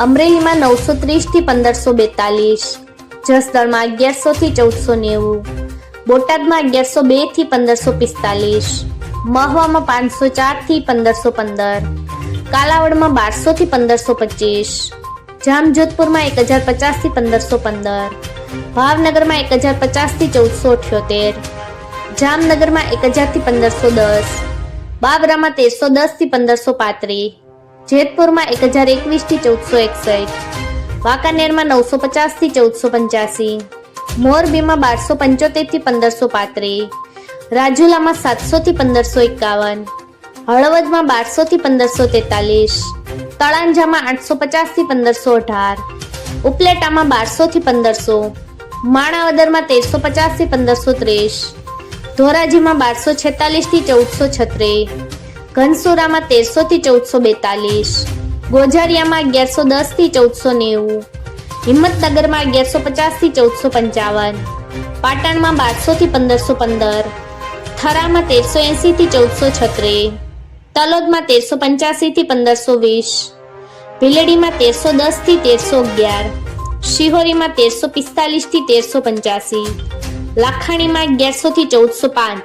અમરેલીમાં નવસો ત્રીસથી પંદરસો બેતાલીસ. જસદણમાં અગિયારસો થી ચૌદસો નેવું. બોટાદમાં અગિયારસો બેથી પંદરસો પિસ્તાલીસ. મહવામાં પાંચસો ચારથી પંદરસો પંદર. કાલાવડમાં બારસો થી પંદરસો પચીસ. જામજોધપુરમાં એક હજાર પચાસથી પંદરસો પંદર. ભાવનગરમાં એક હજાર પચાસથી ચૌદસો અઠ્યોતેર. જામનગરમાં એક હજારથી પંદરસો દસ. બાબરામાં તેરસો દસથી પંદરસો પાંત્રીસ. જેતપુરમાં એક હજાર એકવીસથી ચૌદસો એકસઠ. વાંકાનેરમાં નવસો પચાસથી ચૌદસો પંચ્યાસી. મોરબીમાં બારસો પંચોતેરથી પંદરસો પાંત્રીસ. રાજુલામાં સાતસોથી પંદરસો એકાવન. હળવદમાં બારસોથી પંદરસો તેતાલીસ. તળાંજામાં આઠસો પચાસથી પંદરસો અઢાર. ઉપલેટામાં બારસોથી પંદરસો. માણાવદરમાં તેરસો પચાસથી પંદરસો ત્રીસ. ધોરાજીમાં બારસો છેતાલીસથી ચૌદસો છત્રીસ. ઘનસુરામાં તેરસો થી ચૌદસો બેતાલીસ. ગોઝારિયામાં અગિયારસો દસથી ચૌદસો નેવું. હિંમતનગરમાં અગિયારસો પચાસથી ચૌદસો પંચાવન. પાટણમાં બારસો થી પંદરસો પંદર. થરામાં તેરસો એંસીથી ચૌદસો છત્રીસ. તલોદમાં તેરસો પંચ્યાસી થી પંદરસો વીસ. ભીલડીમાં તેરસો દસથી તેરસો અગિયાર. શિહોરીમાં તેરસો પિસ્તાલીસથી તેરસો પંચ્યાસી. લાખાણીમાં અગિયારસો થી ચૌદસો પાંચ.